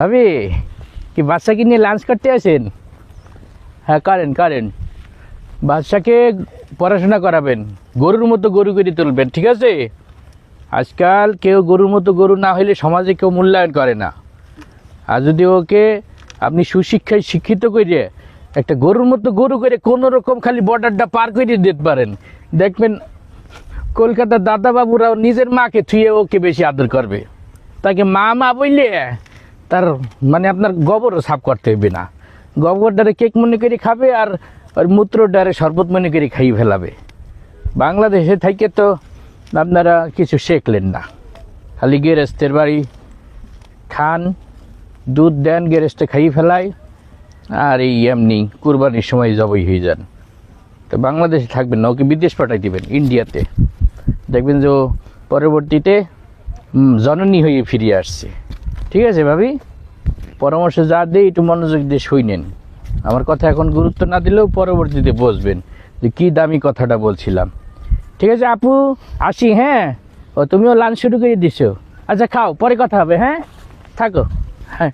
ভাবি, কি বাচ্চাকে নিয়ে লাঞ্চ করতে আসেন? হ্যাঁ করেন করেন। বাচ্চাকে পড়াশোনা করাবেন, গরুর মতো গরু করে তুলবেন, ঠিক আছে? আজকাল কেউ গরুর মতো গরু না হলে সমাজে কেউ মূল্যায়ন করে না। আর যদি ওকে আপনি সুশিক্ষায় শিক্ষিত করে একটা গরুর মতো গরু করে কোনো রকম খালি বর্ডারটা পার করে দিতে পারেন, দেখবেন কলকাতার দাদাবাবুরাও নিজের মাকে থুয়ে ওকে বেশি আদর করবে। তাকে মা মা বললে তার মানে আপনার গোবরও সাফ করতে হবে না। গোবরটারে কেক মনে করে খাবে আর ওর মূত্রটারে শরবত মনে করে খাইয়ে ফেলাবে। বাংলাদেশে থেকে তো আপনারা কিছু শেখলেন না। খালি গেরেস্তের বাড়ি খান, দুধ দেন গেরেস্টে খাইয়ে ফেলায় আর এই এমনি কুরবানির সময় জবই হয়ে যান। তো বাংলাদেশে থাকবেন না, ওকে বিদেশ পাঠাই দিবেন, ইন্ডিয়াতে। দেখবেন যে পরবর্তীতে জননী হয়ে ফিরে আসছে। ঠিক আছে ভাবি? পরামর্শ যা দিই, একটু মনোযোগ দিয়ে শুই নেন। আমার কথা এখন গুরুত্ব না দিলেও পরবর্তীতে বসবেন যে কী দামি কথাটা বলছিলাম। ঠিক আছে, আপু, আসি হ্যাঁ? ও, তুমিও লাঞ্চ শুরু করে দিছো। আচ্ছা খাও, পরে কথা হবে হ্যাঁ? থাকো। হ্যাঁ।